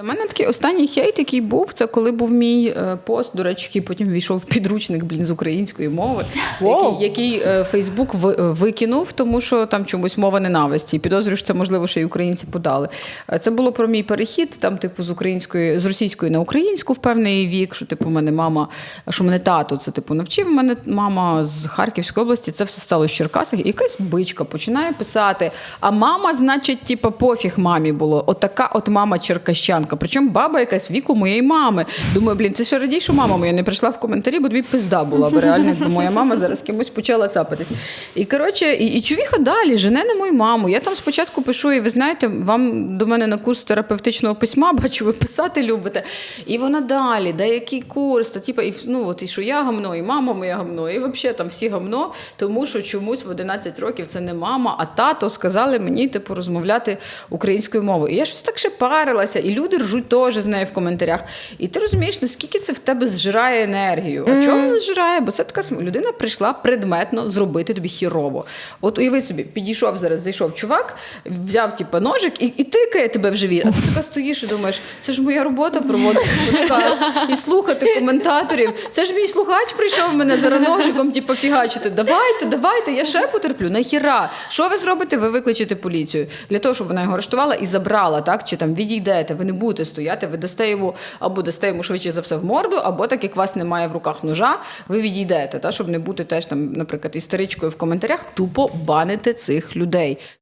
У мене такий останній хейт, який був, це коли був мій е, пост, до речі, який потім війшов в підручник блін, з української мови, Воу. який, який е, Фейсбук е, викинув, тому що там чомусь мова ненависті. Підозрюю, що це можливо ще й українці подали. Це було про мій перехід, там, типу, з української, з російської на українську в певний вік, що типу, мене мама, що мене тато це типу навчив. Мене мама з Харківської області. Це все стало з Черкасах. І якась бичка починає писати. А мама, значить, типу, пофіг мамі було. Отака от мама черкащанка. Причому баба якась віку моєї мами. Думаю, блін, це ще радій, що мама моя не прийшла в коментарі, бо тобі пизда була. Бо реально якби моя мама зараз кимось почала цапатись. І коротше, і, і чувіха далі жене на мою маму. Я там спочатку пишу, і ви знаєте, вам до мене на курс терапевтичного письма, бачу, ви писати любите. І вона далі, да який курс, та типу, і ну от і що я гамно, і мама моя гамно, і взагалі там всі гамно, тому що чомусь в 11 років це не мама, а тато сказали мені, типу, розмовляти українською мовою. І я щось так ще парилася, і люди ржуть теж з нею в коментарях. І ти розумієш, наскільки це в тебе зжирає енергію. А чому воно зжирає? Бо це така людина прийшла предметно зробити тобі хірово. От уяви собі, підійшов зараз, зайшов чувак, взяв типу, ножик і, і тикає тебе в живіт. А ти така стоїш і думаєш, це ж моя робота проводити подкаст і слухати коментаторів. Це ж мій слухач прийшов мене зараз ножиком, типу, фігачити. Давайте, давайте, я ще потерплю. Нахіра. Що ви зробите? Ви викличете поліцію для того, щоб вона його арештувала і забрала, так? Чи там відійдете, ви не будете стояти, ви дасте йому або дасте йому швидше за все в морду, або так як вас немає в руках ножа, ви відійдете, та, щоб не бути теж там, наприклад, істеричкою в коментарях, тупо банити цих людей.